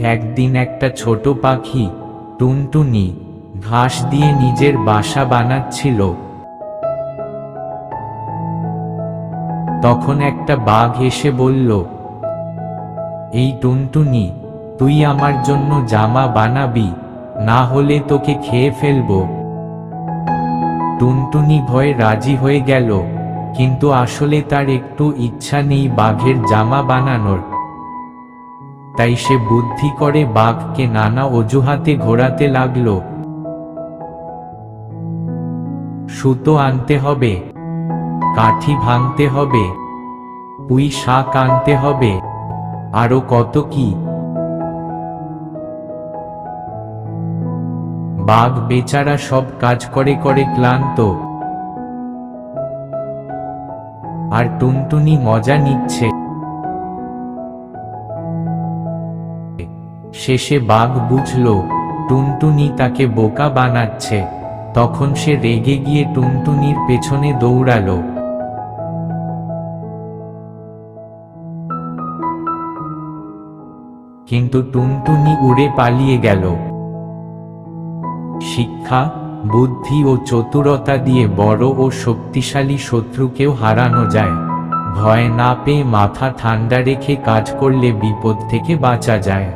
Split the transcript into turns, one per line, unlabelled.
একদিন একটা ছোট পাখি, টুনটুনি, ঘাস দিয়ে নিজের বাসা বানাচ্ছিল। তখন একটা বাঘ এসে বলল, এই টুনটুনি, তুই আমার জন্য জামা বানাবি, না হলে তোকে খেয়ে ফেলব। টুনটুনি ভয়ে রাজি হয়ে গেল, কিন্তু আসলে তার একটু ইচ্ছা নেই বাঘের জামা বানানোর। তাই সে বুদ্ধি করে বাঘকে নানা অজুহাতে ঘোরাতে লাগল। সুতো আনতে হবে, কাঠি ভাঙতে হবে, পুঁই শাক আনতে হবে, আরও কত কি? বাঘ বেচারা সব কাজ করে করে ক্লান্ত। আর টুনটুনি মজা নিচ্ছে। শেষে বাঘ বুঝল, টুনটুনি তাকে বোকা বানাচ্ছে। তখন সে রেগে গিয়ে টুনটুনির পেছনে দৌড়ালো। কিন্তু টুনটুনি উড়ে পালিয়ে গেল। শিক্ষা, বুদ্ধি ও চতুরতা দিয়ে বড় ও শক্তিশালী শত্রুকেও হারানো যায়। ভয় না পেয়ে মাথা ঠান্ডা রেখে কাজ করলে বিপদ থেকে বাঁচা যায়।